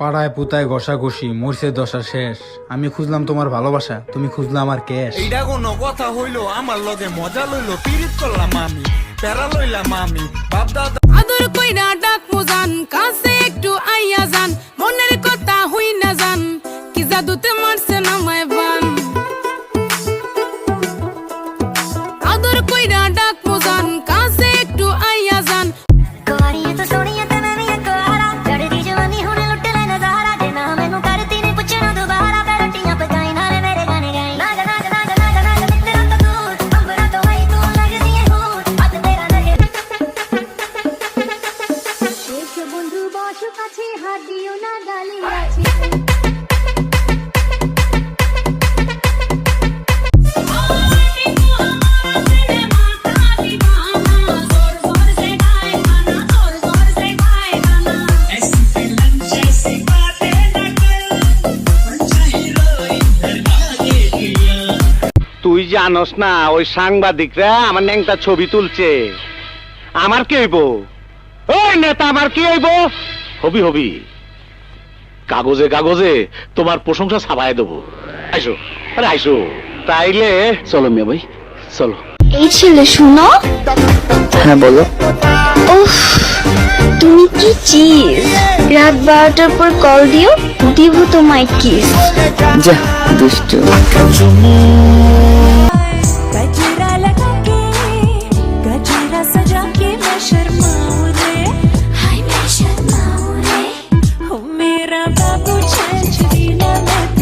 পাড়ায় পুতায় ঘষাঘষি মরছে দশা শেষ। আমি খুঁজলাম তোমার ভালোবাসা তুমি খুঁজলা আমার ক্যাশ এইটা কোনো কথা হইল আমার লগে মজা লইলো পিরিত করলাম আমি প্যারা লইলাম আমি বাপ দাদা আদর কইরা বস কাছে হাত না তুই জানস না, ওই সাংবাদিকরা আমার ন্যাংটা ছবি তুলছে। আমার কি হইব? ওই নেতা, আমার কি হইব? হবি হবি। কাগজে কাগজে তোমার প্রশংসা ছাপায় দেবো। আইসো আরে আইসো। তাইলে চলো মিয়া ভাই চলো। এই ছেলে শুনো। হ্যাঁ বলো। উফ তুমি কি চিজ রাত বারোটার পর কল দিও দিব তোমায় কিস যা দুষ্টু। চুমু 悄悄地，慢慢。